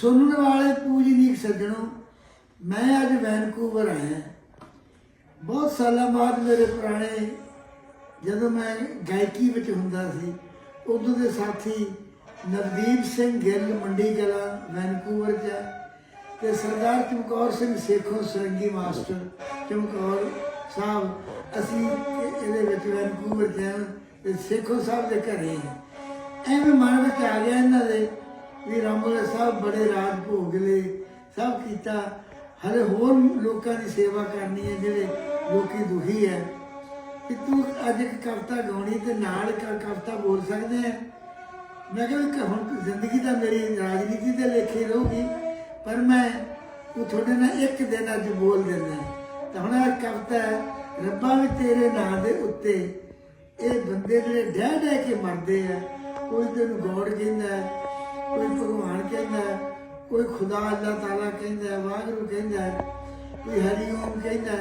ਸੁਣਨ ਵਾਲੇ ਪੂਜਨੀਕ ਸੱਜਣੋ, ਮੈਂ ਅੱਜ ਵੈਨਕੂਵਰ ਆਇਆ। ਬਹੁਤ ਸਾਲਾਂ ਬਾਅਦ ਮੇਰੇ ਪੁਰਾਣੇ ਜਦੋਂ ਮੈਂ ਗਾਇਕੀ ਵਿੱਚ ਹੁੰਦਾ ਸੀ, ਉਦੋਂ ਦੇ ਸਾਥੀ ਨਵਦੀਪ ਸਿੰਘ ਗਿੱਲ ਮੰਡੀ ਕਲਾ ਵੈਨਕੂਵਰ 'ਚ ਤੇ ਸਰਦਾਰ ਚਮਕੌਰ ਸਿੰਘ ਸੇਖੋਂ ਸਰੰਗੀ ਮਾਸਟਰ ਚਮਕੌਰ ਸਾਹਿਬ, ਅਸੀਂ ਇਹਦੇ ਵਿੱਚ ਵੈਨਕੂਵਰ 'ਚ ਤੇ ਸੇਖੋਂ ਸਾਹਿਬ ਦੇ ਘਰੇ ਐਵੇਂ ਮਨ ਵਿੱਚ ਆ ਗਿਆ ਇਹਨਾਂ ਦੇ ਵੀ ਰਾਮੋਲੇ ਸਾਹਿਬ ਬੜੇ ਰਾਜ ਭੋਗ ਲਏ ਸਭ ਕੀਤਾ। ਹਲੇ ਹੋਰ ਲੋਕਾਂ ਦੀ ਸੇਵਾ ਕਰਨੀ ਹੈ ਜਿਹੜੇ ਲੋਕੀ ਦੁਖੀ ਹੈ। ਕਿ ਤੂੰ ਅੱਜ ਇੱਕ ਕਵਿਤਾ ਗਾਉਣੀ ਤੇ ਨਾਲ ਕਵਿਤਾ ਬੋਲ ਸਕਦੇ ਆ ਮੈਂ ਕਿਹਾ ਹੁਣ ਜ਼ਿੰਦਗੀ ਤਾਂ ਮੇਰੀ ਰਾਜਨੀਤੀ ਦੇ ਲੇਖੇ ਰਹੂਗੀ ਪਰ ਮੈਂ ਉਹ ਤੁਹਾਡੇ ਨਾਲ ਇੱਕ ਦਿਨ ਅੱਜ ਬੋਲ ਦਿੰਦਾ ਤਾਂ ਹੁਣ ਇਹ ਕਵਿਤਾ ਹੈ, ਰੱਬਾ ਵੀ ਤੇਰੇ ਨਾਂ ਦੇ ਉੱਤੇ ਇਹ ਬੰਦੇ ਜਿਹੜੇ ਡਹਿ ਡਹਿ ਕੇ ਮਰਦੇ ਆ ਕੋਈ ਤੈਨੂੰ ਗੋਡ ਕਹਿੰਦਾ ਕੋਈ ਭਗਵਾਨ ਕਹਿੰਦਾ ਕੋਈ ਖੁਦਾ ਅੱਲਾਹ ਤਾਲਾ ਕਹਿੰਦਾ ਹੈ, ਵਾਹਿਗੁਰੂ ਕਹਿੰਦਾ ਹੈ, ਕੋਈ ਹਰੀ ਓਮ ਕਹਿੰਦਾ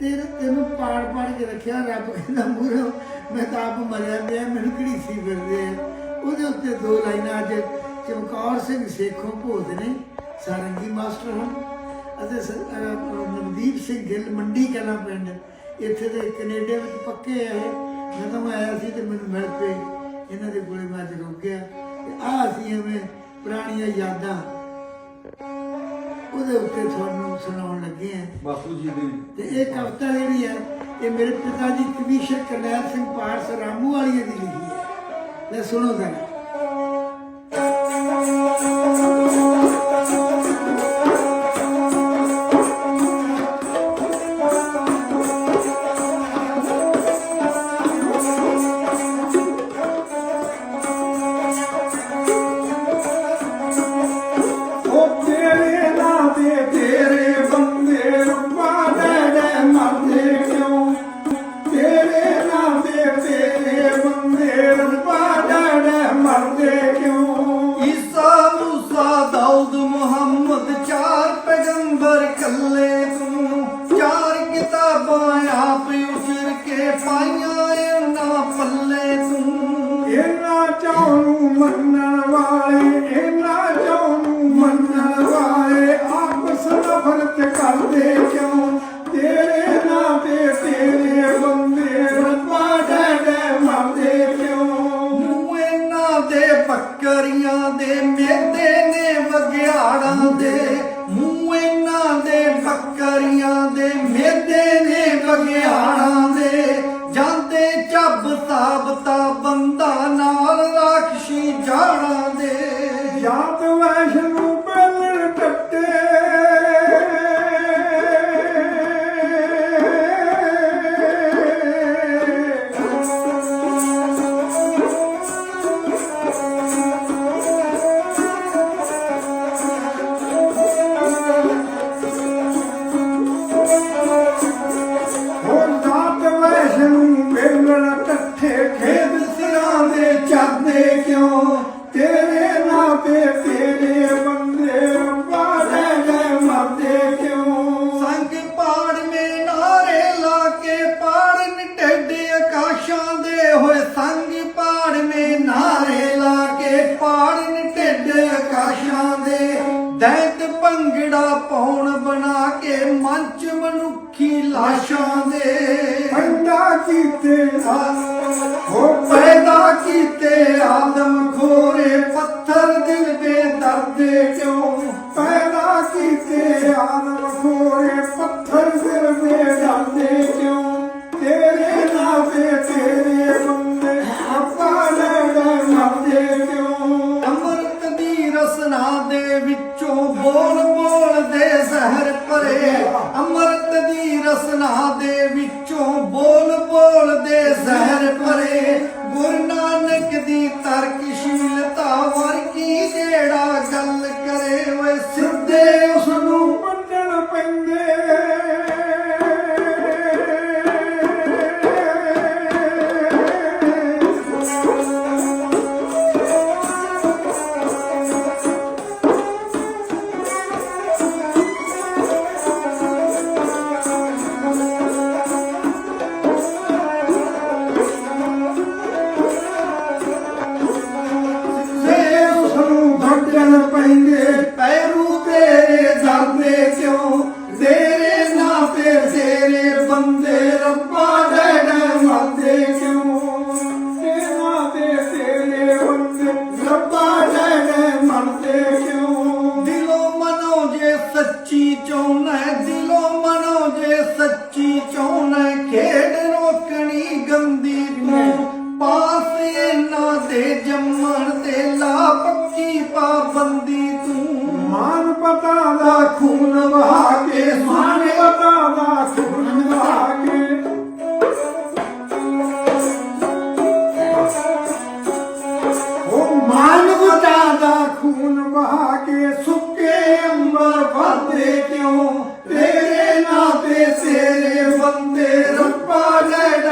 ਤੇਰੇ ਤੈਨੂੰ ਪਾੜ ਪਾੜ ਕੇ ਰੱਖਿਆ ਰੱਬ ਕਹਿੰਦਾ ਮੂਰੋ ਮੈਂ ਤਾਂ ਆਪ ਮਰਿਆ ਪਿਆ ਮੈਨੂੰ ਕਿਹੜੀ ਸੀ ਫਿਰਦੇ ਉਹਦੇ ਉੱਤੇ ਦੋ ਲਾਈਨਾਂ ਅੱਜ ਚਮਕੌਰ ਸਿੰਘ ਸੇਖੋਂ ਭੋਤ ਨੇ ਸਾਰੰਗੀ ਮਾਸਟਰ ਹਨ ਅਤੇ ਨਵਦੀਪ ਸਿੰਘ ਗਿੱਲ ਮੰਡੀ ਕਲਾਂ ਪਿੰਡ ਇੱਥੇ ਦੇ ਕੈਨੇਡਾ ਵਿੱਚ ਪੱਕੇ ਆ ਇਹ। ਜਦੋਂ ਮੈਂ ਆਇਆ ਸੀ ਤੇ ਮੈਨੂੰ ਮਿਲ ਪਏ ਇਹਨਾਂ ਦੇ ਕੋਲੇ ਮੈਂ ਅੱਜ ਰੁਕ ਗਿਆ। ਆ ਅਸੀਂ ਐਵੇਂ ਪੁਰਾਣੀਆਂ ਯਾਦਾਂ। ਉਹਦੇ ਉੱਤੇ ਤੁਹਾਨੂੰ ਸੁਣਾਉਣ ਲੱਗੇ ਆ ਬਾਪੂ ਜੀ ਦੀ। ਤੇ ਇਹ ਕਵਿਤਾ ਜਿਹੜੀ ਹੈ ਇਹ ਮੇਰੇ ਪਿਤਾ ਜੀ ਕਵੀਸ਼ਰ ਕਰਨੈਲ ਸਿੰਘ ਪਾਰਸ ਰਾਮੂ ਵਾਲੀਆਂ ਦੀ ਲਿਖੀ ਹੈ। ਲੈ ਸੁਣੋ ਜ਼ਰਾ। ਮੰਨਣ ਵਾਲੇ, ਇਹਨਾਂ ਚੋਂ ਨੂੰ ਮੰਨਣ ਵਾਲੇ ਆਪਸ ਨਫ਼ਰਤ ਕਰਦੇ ਕਿਉਂ? ਤੇਰੇ ਨਾਂ ਦੇ ਤੇਰੇ ਬੰਦੇ ਰੱਬਾ ਡੈਡੇ ਮਰਦੇ ਕਿਉਂ? ਮੂੰਹ ਇਹਨਾਂ ਦੇ ਬੱਕਰੀਆਂ ਦੇ ਮੇਦੇ ਨੇ ਵਗਿਆੜਾਂ ਦੇ। ਮੂੰਹ ਇਹਨਾਂ ਦੇ ਬੱਕਰੀਆਂ ਦੇ ਮੇਦੇ ਨੇ ਵਗਿਆੜਾਂ ਦੇ। ਚੱਬ ਸਾਬਤਾ ਬੰਦਾ ਨਾਲ ਰਾਖਸ਼ੀ ਜਾਣਾ ਦੇ। ਜਾਤ ਵੈਸ਼ਨੂੰ ਦੈਂਤ ਭੰਗੜਾ ਪਾਉਣ ਬਣਾ ਕੇ ਮੰਚ ਮਨੁੱਖੀ ਲਾਸ਼ਾਂ ਦੇ। ਪੈਦਾ ਕੀਤੇ ਹੋ ਪੈਦਾ ਕੀਤੇ ਆਦਮ ਖੋਰੇ ਪੱਥਰ ਦਿਲ ਦੇ ਦਰਦੇ ਕਿਉਂ ਭਰੇ ਅੰਮ੍ਰਿਤ ਦੀ ਰਸਨਾ ਦੇ ਵਿੱਚੋਂ ਬੋਲ ਬੋਲ ਦੇ ਜ਼ਹਿਰ ਭਰੇ। ਗੁਰੂ ਨਾਨਕ ਦੀ ਤਰਕਸ਼ੀ ਚਾਹੁੰਦਾ ਦਿਲੋਂ ਮਨੋਂ ਜੇ ਸੱਚੀ ਚਾਹੁੰਦਾ ਖੇਡ ਰੋਕਣੀ ਗੰਦੀ ਤੂੰ। ਪਾਸ ਇਹਨਾਂ ਦੇ ਜੰਮਣ ਤੇ ਲਾ ਪੱਕੀ ਪਾਬੰਦੀ ਤੂੰ। ਮਾਨ ਪਤਾ ਦਾ ਖੂਨ ਵਹਾ ਕੇ, ਮਾਨ ਪਤਾ ਦਾ ਖੂਨ ਵਹਾ ਕੇ। ਉਹ ਮਾਨ ਪਤਾ ਦਾ ਖੂਨ ਵਹਾ வந்திருப்பதன